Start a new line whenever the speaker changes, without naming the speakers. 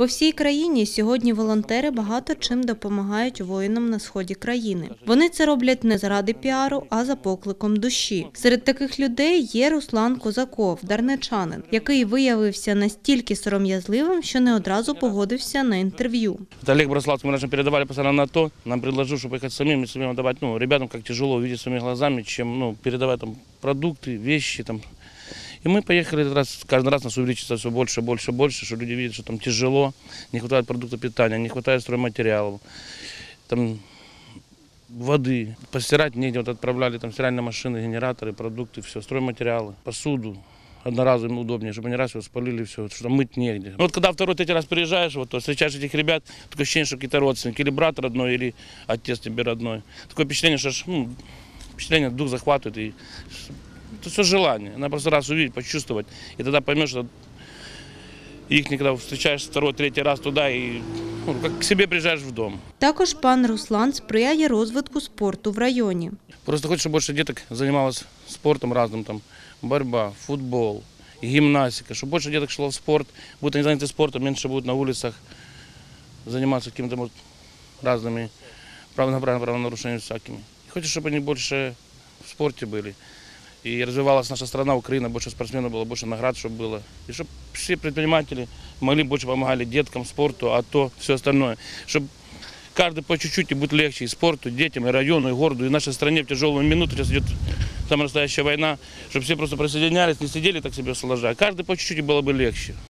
По всій країні сьогодні волонтери багато чим допомагають воїнам на сході країни. Вони це роблять не заради піару, а за покликом душі. Серед таких людей є Руслан Козаков, дарничанин, який виявився настільки сором'язливим, що не одразу погодився на інтерв'ю.
Это Олег Брославский, мы раньше передавали постоянно на то, нам предложил, чтобы ехать самим и самим отдавать, ну, ребятам как тяжело увидеть своими глазами, чем, ну, передавать там продукты, вещи там. И мы поехали этот раз, каждый раз нас увеличится все больше, больше, больше, что люди видят, что там тяжело, не хватает продуктов питания, не хватает стройматериалов, там воды, постирать негде, вот отправляли там стиральные машины, генераторы, продукты, все, стройматериалы, посуду, одноразовым удобнее, чтобы не раз его спалили, все, что мыть негде. Ну, вот когда второй, третий раз приезжаешь, вот, то встречаешь этих ребят, такое ощущение, что какие-то родственники, или брат родной, или отец тебе родной. Такое впечатление, что ну, впечатление, дух захватывает, и это все желание. Надо просто раз увидеть, почувствовать, и тогда поймешь, что их когда встречаешь второй, третий раз туда, и ну, как к себе приезжаешь в дом.
Також пан Руслан сприяє розвитку спорту в районі.
Просто хочется, чтобы больше деток занималось спортом разным, там, борьба, футбол, гимнастика, чтобы больше деток шло в спорт, будут они заняты спортом, меньше будут на улицах заниматься какими-то вот разными правонаправленными правонарушениями всякими. И хочется, чтобы они больше в спорте были. И развивалась наша страна, Украина, больше спортсменов было, больше наград, чтобы было. И чтобы все предприниматели могли больше помогали деткам, спорту, а то все остальное. Чтобы каждый по чуть-чуть и будет легче и спорту, и детям, и району, и городу, и нашей стране в тяжелую минуту. Сейчас идет самая настоящая война, чтобы все просто присоединялись, не сидели так себе сложа. Каждый по чуть-чуть и было бы легче.